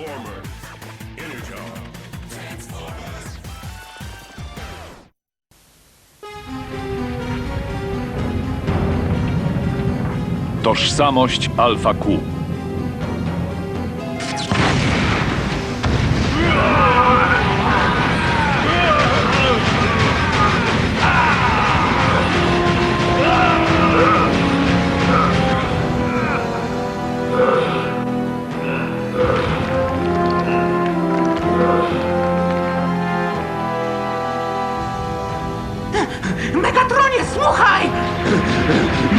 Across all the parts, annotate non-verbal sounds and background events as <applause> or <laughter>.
Transformers. Energon. Tożsamość Alfa Q. słuchaj!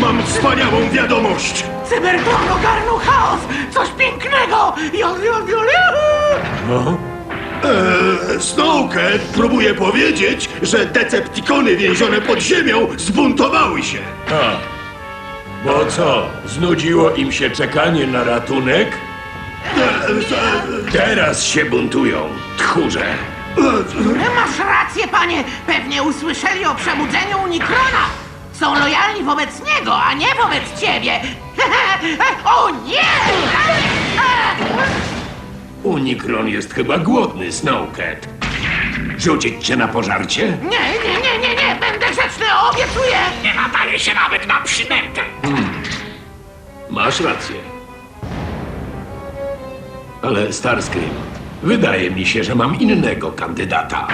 Mam wspaniałą wiadomość! Cybertron ogarnął chaos! Coś pięknego! Jol, jol, jol. Eee, Snowcat próbuje powiedzieć, że Decepticony więzione pod ziemią zbuntowały się. Bo co, znudziło im się czekanie na ratunek? Teraz się buntują, tchórze. Masz rację, panie! Pewnie usłyszeli o przebudzeniu Unikrona! Są lojalni wobec niego, a nie wobec ciebie! <laughs> o nie! Unikron jest chyba głodny, Snowcat. Rzucić cię na pożarcie? Nie, nie, nie, nie, nie! Będę grzeczny, obiecuję! Nie nadaje się nawet na przynętę. Masz rację. Ale Starscream, wydaje mi się, że mam innego kandydata.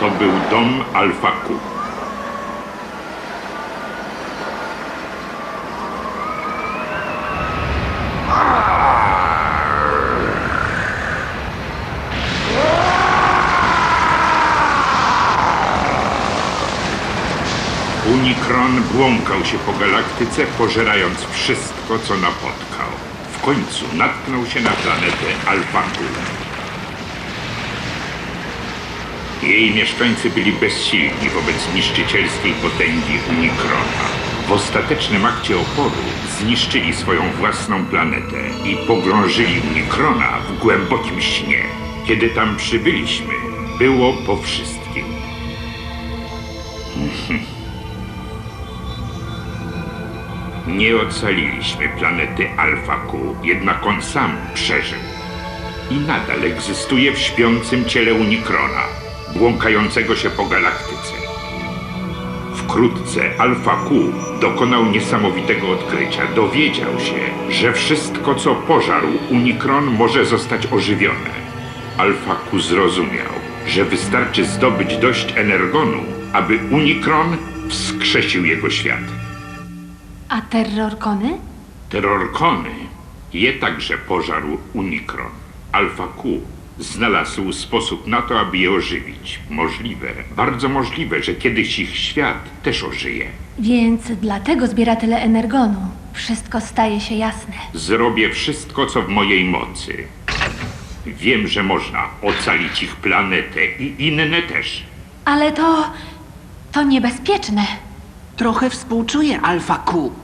To był dom Alfaku. Unikron błąkał się po galaktyce, pożerając wszystko, co napotkał. W końcu natknął się na planetę Alfaku. Jej mieszkańcy byli bezsilni wobec niszczycielskiej potęgi Unikrona. W ostatecznym akcie oporu zniszczyli swoją własną planetę i pogrążyli Unikrona w głębokim śnie. Kiedy tam przybyliśmy, było po wszystkim. Nie ocaliliśmy planety Alpha Q, jednak on sam przeżył i nadal egzystuje w śpiącym ciele Unikrona, błąkającego się po galaktyce. Wkrótce Alpha Q dokonał niesamowitego odkrycia. Dowiedział się, że wszystko, co pożarł Unikron, może zostać ożywione. Alpha Q zrozumiał, że wystarczy zdobyć dość energonu, aby Unikron wskrzesił jego świat. A terrorkony? Terrorkony je także pożarł Unikron. Alpha Q znalazł sposób na to, aby je ożywić. Możliwe, bardzo możliwe, że kiedyś ich świat też ożyje. Więc dlatego zbiera tyle energonu. Wszystko staje się jasne. Zrobię wszystko, co w mojej mocy. Wiem, że można ocalić ich planetę i inne też. Ale to. to niebezpieczne. Trochę współczuję Alfa Q.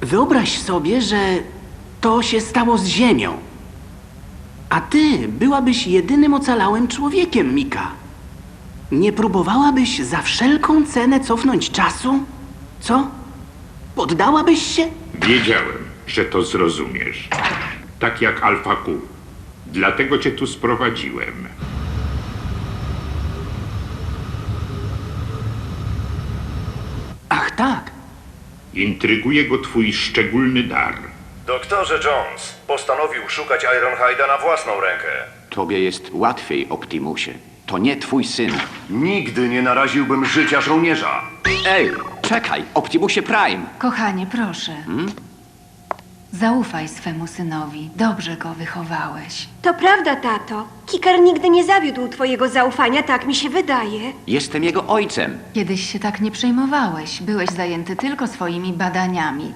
Wyobraź sobie, że to się stało z Ziemią. A ty byłabyś jedynym ocalałym człowiekiem, Mika. Nie próbowałabyś za wszelką cenę cofnąć czasu? Co? Poddałabyś się? Wiedziałem, że to zrozumiesz. Tak jak Alpha Q. Dlatego cię tu sprowadziłem. Ach tak. Intryguje go twój szczególny dar. Doktorze Jones postanowił szukać Ironhide'a na własną rękę. Tobie jest łatwiej, Optimusie. To nie twój syn. Nigdy nie naraziłbym życia żołnierza. Ej, czekaj, Optimusie Prime. Kochanie, proszę. Zaufaj swemu synowi. Dobrze go wychowałeś. To prawda, tato. Kikar nigdy nie zawiódł twojego zaufania, tak mi się wydaje. Jestem jego ojcem. Kiedyś się tak nie przejmowałeś. Byłeś zajęty tylko swoimi badaniami.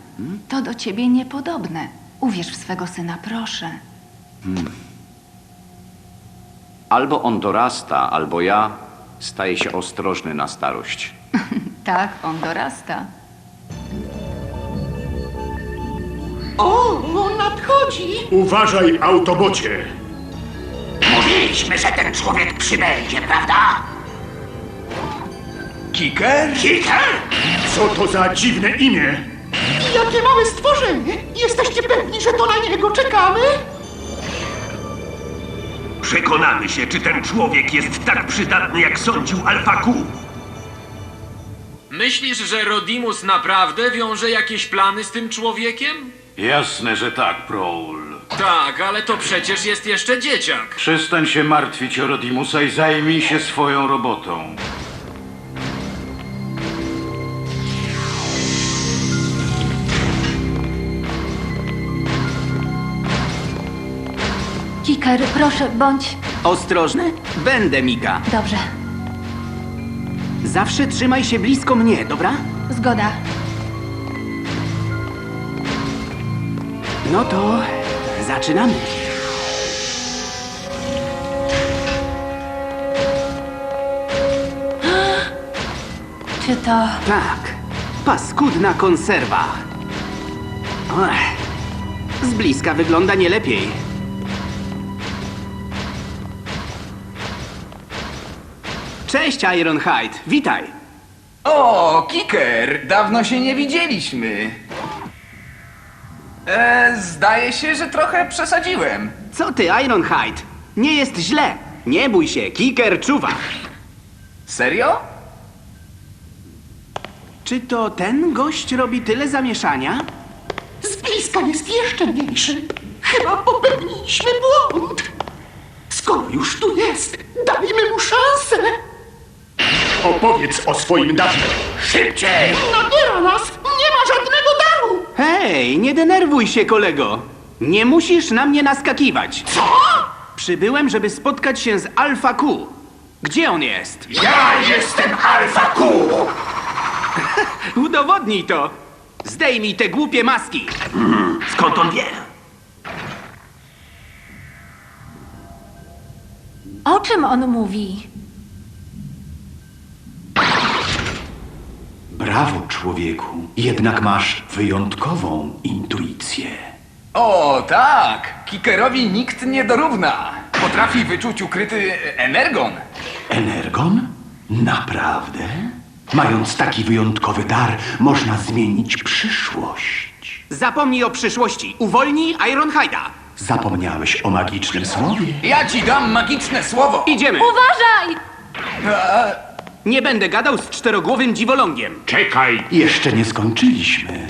To do ciebie niepodobne. Uwierz w swego syna, proszę. Albo on dorasta, albo ja staję się ostrożny na starość. <laughs> Tak, on dorasta. Uważaj, autobocie. Mówiliśmy, że ten człowiek przybędzie, prawda? Kiker? Kiker? Co to za dziwne imię? Jakie małe stworzenie! Jesteście pewni, że to na niego czekamy? Przekonamy się, czy ten człowiek jest tak przydatny, jak sądził Alpha Q. Myślisz, że Rodimus naprawdę wiąże jakieś plany z tym człowiekiem? Jasne, że tak, Proul. Tak, ale to przecież jest jeszcze dzieciak. Przestań się martwić o Rodimusa i zajmij się swoją robotą. Kiker, proszę, bądź... Ostrożny? Będę, Mika. Dobrze, Zawsze trzymaj się blisko mnie, dobra? zgoda. No to zaczynamy. Czy to... Tak, paskudna konserwa. Ech, z bliska wygląda nie lepiej. Cześć, Ironhide. Witaj. O, Kiker! Dawno się nie widzieliśmy. E, zdaje się, że trochę przesadziłem. Co ty, Ironhide? Nie jest źle. Nie bój się, Kiker czuwa. Serio? Czy to ten gość robi tyle zamieszania? Z bliska jest jeszcze mniejszy. Chyba popełniliśmy błąd. Skoro już tu jest, dajmy mu szansę. Opowiedz o swoim darze. Szybciej! Nabiera nas! Hej, nie denerwuj się, kolego. Nie musisz na mnie naskakiwać. Co? Przybyłem, żeby spotkać się z Alpha Q. Gdzie on jest? Ja jestem Alfa Q! <laughs> Udowodnij to. Zdejmij te głupie maski. Skąd on wie? O czym on mówi? Brawo, człowieku. Jednak masz wyjątkową intuicję. O, tak! Kikerowi nikt nie dorówna. Potrafi wyczuć ukryty energon. Energon? Naprawdę? Mając taki wyjątkowy dar, można zmienić przyszłość. Zapomnij o przyszłości. Uwolnij Ironhide'a. Zapomniałeś o magicznym słowie? Ja ci dam magiczne słowo. Idziemy. Uważaj! Nie będę gadał z czterogłowym dziwolągiem. Czekaj! Jeszcze nie skończyliśmy.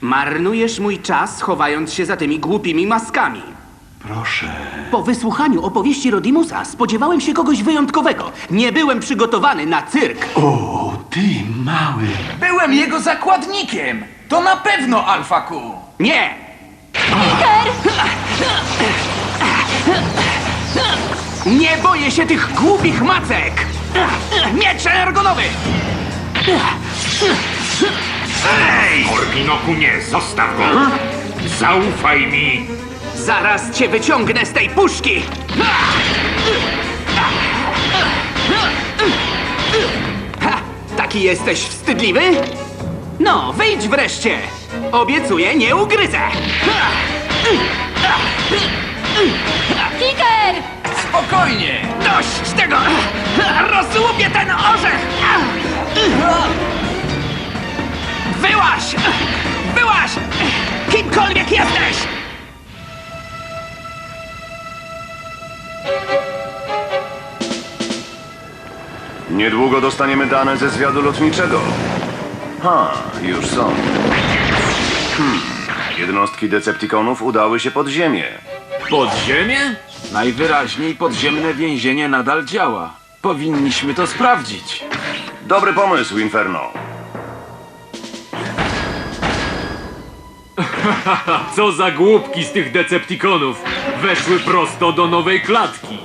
Marnujesz mój czas, chowając się za tymi głupimi maskami. Proszę. Po wysłuchaniu opowieści Rodimusa spodziewałem się kogoś wyjątkowego. Nie byłem przygotowany na cyrk. O, ty mały. Byłem jego zakładnikiem. To na pewno Alfa Q. Nie! Nie boję się tych głupich macek! Miecz energonowy! Orbinoku nie, zostaw go! Zaufaj mi! Zaraz cię wyciągnę z tej puszki! Ha, taki jesteś wstydliwy? No, wyjdź wreszcie! Obiecuję, nie ugryzę! Kiker! Spokojnie. Dość tego! Rozłupię ten orzech! Wyłaź! Wyłaź! Kimkolwiek jesteś! Niedługo dostaniemy dane ze zwiadu lotniczego. Ha, już są. Hmm. Jednostki Decepticonów udały się pod ziemię. Podziemie? Najwyraźniej podziemne więzienie nadal działa. Powinniśmy to sprawdzić. Dobry pomysł, Inferno. <laughs> Co za głupki z tych Decepticonów! Weszły prosto do nowej klatki.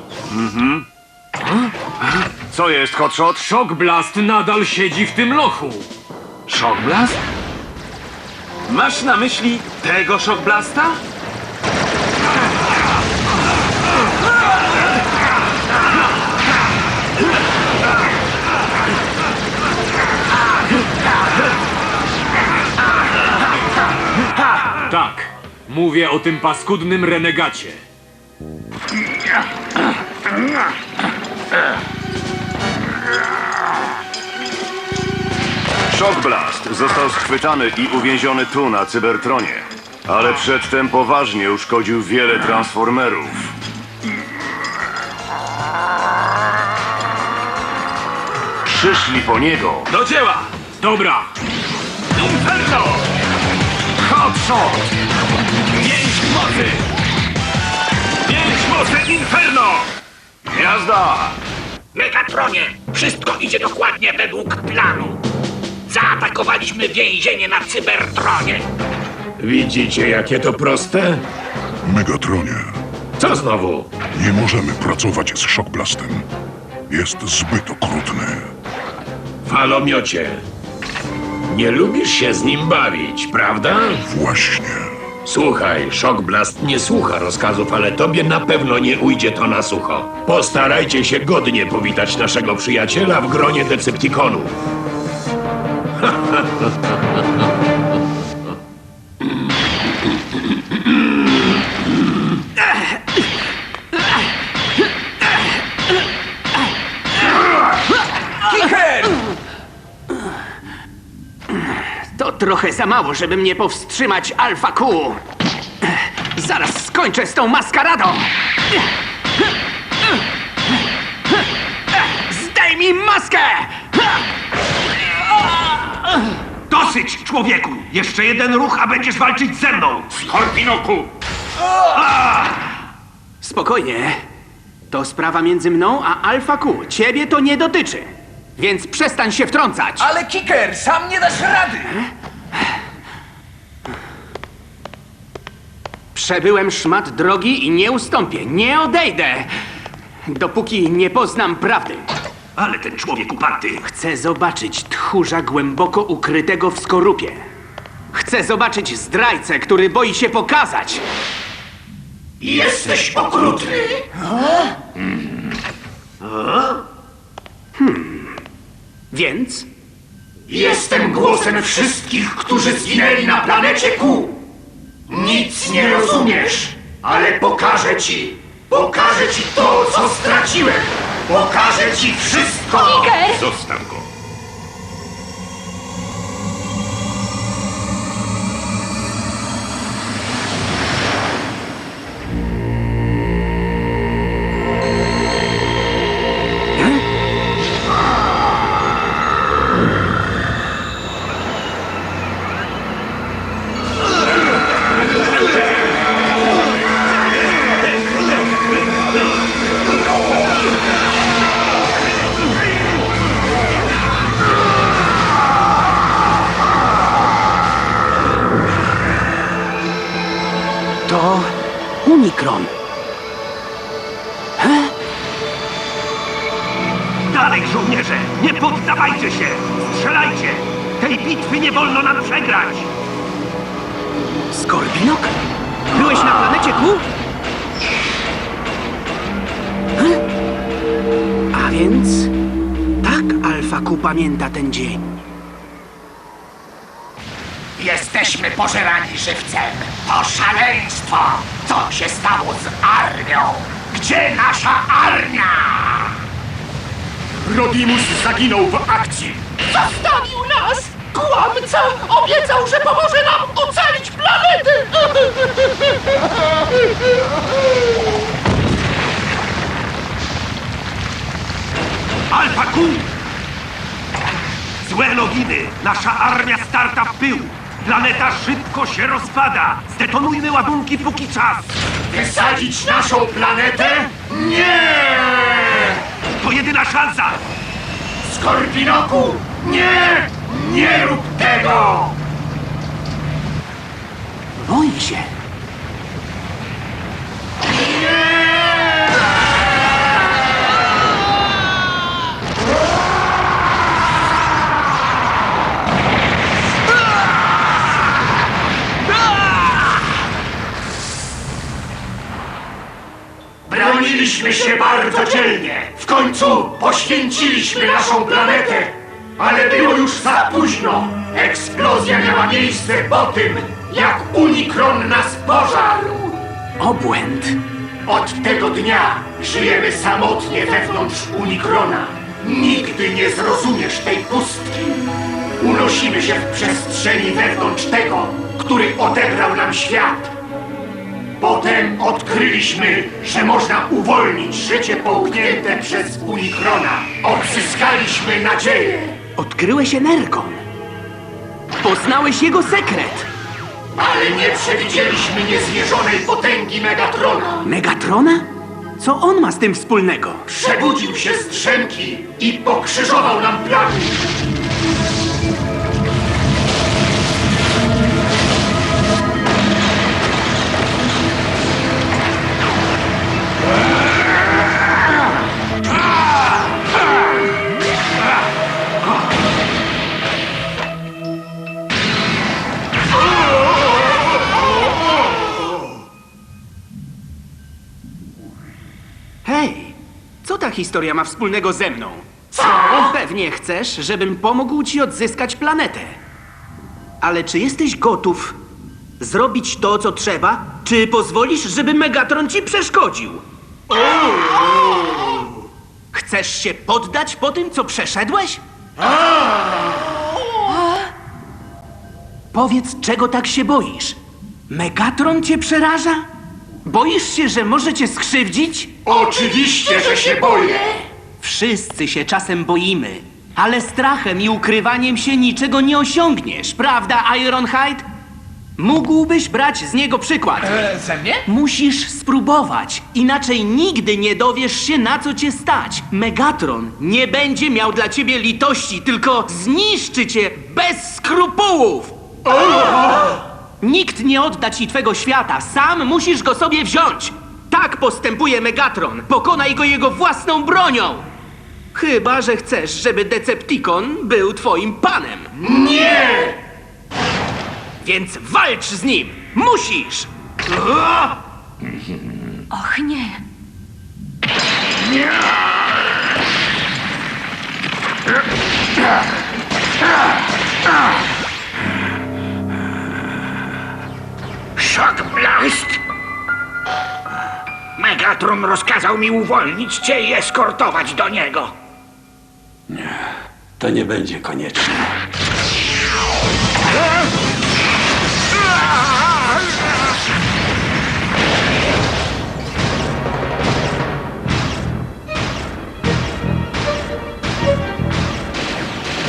Co jest, Hotshot? Shock Blast nadal siedzi w tym lochu. Shock Blast? Masz na myśli tego Shock Mówię o tym paskudnym renegacie. Shockblast został schwytany i uwięziony tu, na Cybertronie. Ale przedtem poważnie uszkodził wiele transformerów. Przyszli po niego. Do dzieła! Dobra! Inferno! Hotshot! Pięć mocy! Pięć mocy Inferno! Jazda! Megatronie, wszystko idzie dokładnie według planu. Zaatakowaliśmy więzienie na Cybertronie. Widzicie, jakie to proste? Megatronie, Co znowu? nie możemy pracować z Shockblastem. Jest zbyt okrutny. Falomiocie, nie lubisz się z nim bawić, prawda? Właśnie. Słuchaj, Shockblast nie słucha rozkazów, ale tobie na pewno nie ujdzie to na sucho. Postarajcie się godnie powitać naszego przyjaciela w gronie Decepticonów. Trochę za mało, żeby mnie powstrzymać, Alfa Q. Zaraz skończę z tą maskaradą. Zdejmij maskę! Dosyć, człowieku! Jeszcze jeden ruch, a będziesz walczyć ze mną! Skorpinoku! Spokojnie. To sprawa między mną a Alfa Q. Ciebie to nie dotyczy. Więc przestań się wtrącać. Ale Kicker, sam nie dasz rady! Przebyłem szmat drogi i nie ustąpię. Nie odejdę. Dopóki nie poznam prawdy. Ale ten człowiek uparty! Chcę zobaczyć tchórza głęboko ukrytego w skorupie. Chcę zobaczyć zdrajcę, który boi się pokazać. Jesteś okrutny! Więc Jestem głosem wszystkich, którzy zginęli na planecie Q. Nic nie rozumiesz, ale pokażę ci. Pokażę ci to, co straciłem. Pokażę ci wszystko. Zostaw go. Jesteśmy pożerani żywcem. To szaleństwo. Co się stało z armią? Gdzie nasza armia? Rodimus zaginął w akcji. Zostawił nas! Kłamca! Obiecał, że pomoże nam ocalić planetę! Alfa Q! Złe nowiny! Nasza armia starta w pył! Planeta szybko się rozpada! Zdetonujmy ładunki póki czas! Wysadzić naszą planetę? Nie! To jedyna szansa! Skorpinoku! Nie! Nie rób tego! Boi się. Broniliśmy się bardzo dzielnie. W końcu poświęciliśmy naszą planetę. Ale było już za późno. Eksplozja miała miejsce po tym, jak Unikron nas pożarł. Obłęd. Od tego dnia żyjemy samotnie wewnątrz Unikrona. Nigdy nie zrozumiesz tej pustki. Unosimy się w przestrzeni wewnątrz tego, który odebrał nam świat. Potem odkryliśmy, że można uwolnić życie połknięte przez Unikrona. Odzyskaliśmy nadzieję. Odkryłeś Energon. Poznałeś jego sekret. Ale nie przewidzieliśmy niezmierzonej potęgi Megatrona. Megatrona? Co on ma z tym wspólnego? Przebudził się z drzemki i pokrzyżował nam plany. Historia ma wspólnego ze mną? Co? Pewnie chcesz, żebym pomógł ci odzyskać planetę. Ale czy jesteś gotów zrobić to, co trzeba? Czy pozwolisz, żeby Megatron ci przeszkodził? Chcesz się poddać po tym, co przeszedłeś? Powiedz, czego tak się boisz? Megatron cię przeraża? Boisz się, że może cię skrzywdzić? Oczywiście, że się boję. Wszyscy się czasem boimy, ale strachem i ukrywaniem się niczego nie osiągniesz, prawda, Ironhide? Mógłbyś brać z niego przykład. E, ze mnie? Musisz spróbować, inaczej nigdy nie dowiesz się, na co cię stać. Megatron nie będzie miał dla ciebie litości, tylko zniszczy cię bez skrupułów. Nikt nie odda ci twego świata, sam musisz go sobie wziąć. Tak postępuje Megatron. Pokonaj go jego własną bronią. Chyba, że chcesz, żeby Decepticon był twoim panem. Nie! Więc walcz z nim! Musisz! Och nie. Shock Blast! Megatron rozkazał mi uwolnić cię i eskortować do niego. To nie będzie konieczne.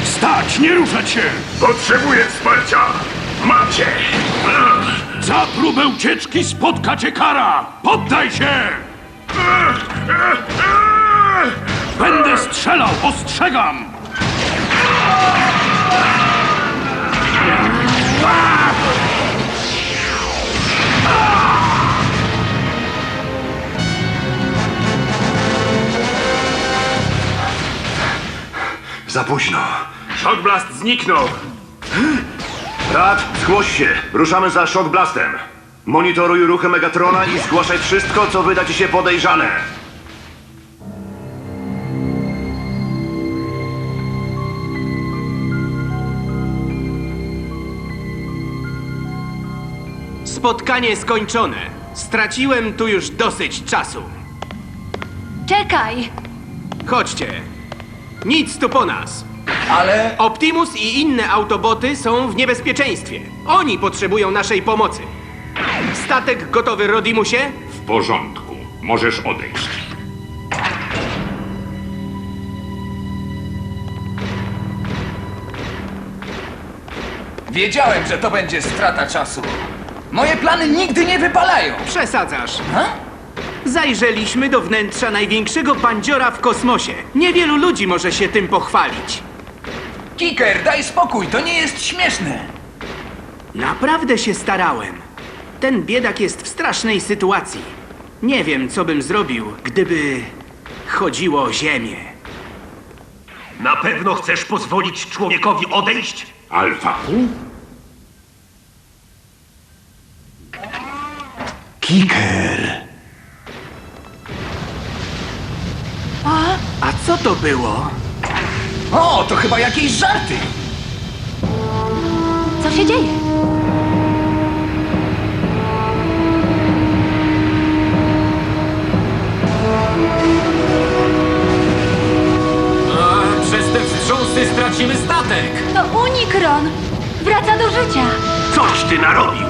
Stać, nie ruszać się! Potrzebuję wsparcia! Macie! Za próbę ucieczki spotka cię kara! Poddaj się! Będę strzelał, ostrzegam! Za późno. Shockblast zniknął. Rad, zgłoś się. Ruszamy za Shock Blastem. Monitoruj ruchy Megatrona i zgłaszaj wszystko, co wyda ci się podejrzane. Spotkanie skończone. Straciłem tu już dosyć czasu. Czekaj! Chodźcie. Nic tu po nas. Ale Optimus i inne autoboty są w niebezpieczeństwie. Oni potrzebują naszej pomocy. Statek gotowy, Rodimusie? W porządku. Możesz odejść. wiedziałem, że to będzie strata czasu. Moje plany nigdy nie wypalają. Przesadzasz. Ha? Zajrzeliśmy do wnętrza największego bandziora w kosmosie. Niewielu ludzi może się tym pochwalić. Kiker, daj spokój, to nie jest śmieszne. Naprawdę się starałem. Ten biedak jest w strasznej sytuacji. Nie wiem, co bym zrobił, gdyby chodziło o ziemię. Na pewno chcesz pozwolić człowiekowi odejść? Alfa Q? Kiker. A co to było? O, to chyba jakieś żarty! Co się dzieje? A, przez te wstrząsy stracimy statek! To unik, Ron! Wraca do życia! Coś ty narobił!